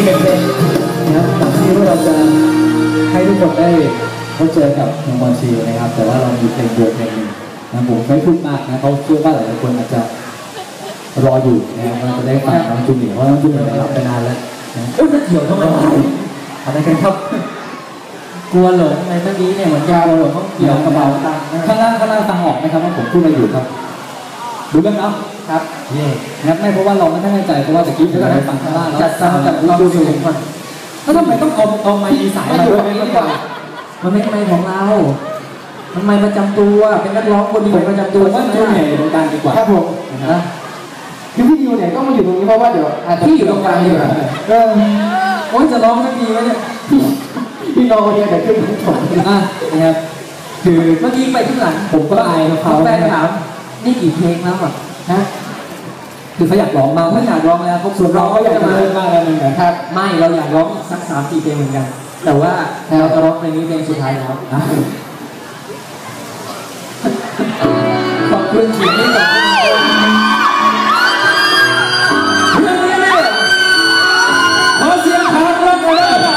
ที่เป็นเพลงนะครับตอนที่พวกเราจะให้ทุกคนได้พบเจอกับน้องบอลชีนะครับ แต่ว่าเรามีเพลงเดียวเพลงหนึ่งนะผมไม่พูดมากนะเขาเชื่อว่าหลายๆคนอาจจะรออยู่นะครับว่าจะได้ฟังน้องจูเนียร์เพราะน้องจูเนียร์หลับไปนานแล้วนะเอ้ยมันเกี่ยวทำไมอะไรกันครับกลัวหลงในเมื่อกี้เนี่ยเหมือนยาวหลงต้องเกี่ยวกระเป๋าตังค์นะข้างล่างข้างล่างฟังออกไหมครับว่าผมพูดอะไรอยู่ครับดูเรื่องเนาะ ครับเย่งั้นไม่เพราะว่าเราไม่ได้ให้ใจเพราะว่าตะกี้ผมได้ฟังข้างล่างแล้วจัดซาวด์จัดลองดูสิก่อนแล้วทำไมต้องเอาเอาไมค์มีสายไม่มาอยู่ด้วยตรงนี้ไม่ดีเข้ากใจว่ามันไม่ใช่ไมค์ของเรามันไมค์ประจำตัวเป็นนักร้องคนเดียวประจำตัวผมว่าจูเนียร์อยู่ตรงกลางดีกว่าครับผมนะคือพี่ดิวเนี่ยต้องมาอยู่ตรงนี้เพราะว่าเดี๋ยวอาจจะที่อยู่ตรงกลางดีกว่าเออโอ้ยจะร้องไม่ดีไหมเนี่ยพี่น้องเนี่ยเดี๋ยวขึ้นทั้งสองอะนะครับคือเมื่อกี้ไปข้างหลังผมก็อายเขาแฟนถามนี่กี่เพลงแล้วอะ ฮะคือเขาอยากร้องมาเราไม่อยากร้องแล้วเขาส่วนเราก็อยากจะเล่นมากแล้วนึงนครับไม่เราอยากร้องสักสามสี่เพลงเหมือนกัน แต่ว่าเราจะร้องเพลงนี้เพลงสุดท้ายแล้วอะขอบคุณทีมที่ส่งเรื่องนี้เนี่ยขอเสียงขานรับกันเลยมา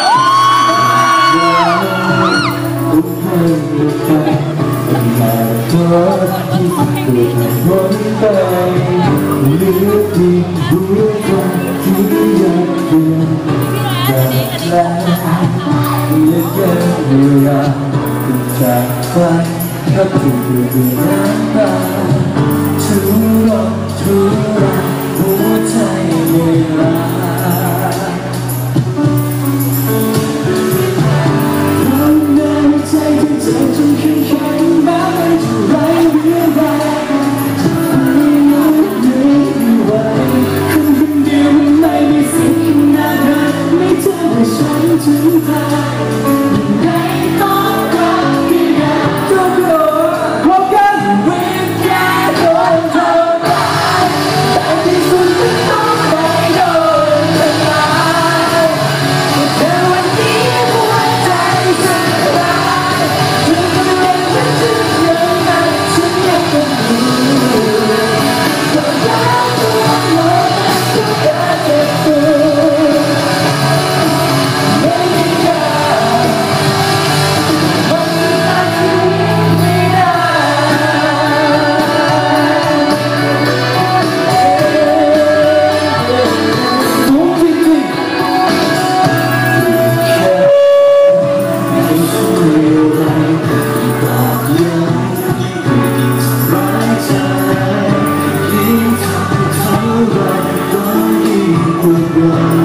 โทษที่สุด ลือเพียงหั ฉัน ค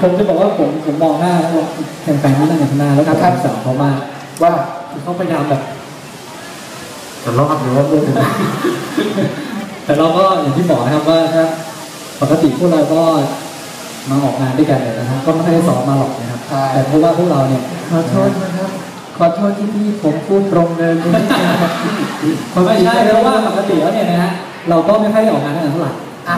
ผมผมมองหน้าแล้วแฟนๆที่นั่งอยู่ข้างหน้าแล้วผมสาวเขามากว่าเขาพยายามแบบจะรอดหรือว่าเรื่องแต่เราก็อย่างที่บอกนะครับว่าปกติพวกเราก็มาออกงานด้วยกันเนี่ยนะครับ ก็ไม่ค่อยได้ซ้อมมาหรอกนะครับใช่แต่เพราะว่าพวกเราเนี่ยขอโทษนะครับขอโทษที่พี่ผมพูดตรงเลยไม่ใช่ครับไม่ใช่เพราะว่าปกติแล้วเนี่ยนะฮะเราก็ไม่ค่อยได้ออกงานกันเท่าไหร่อะ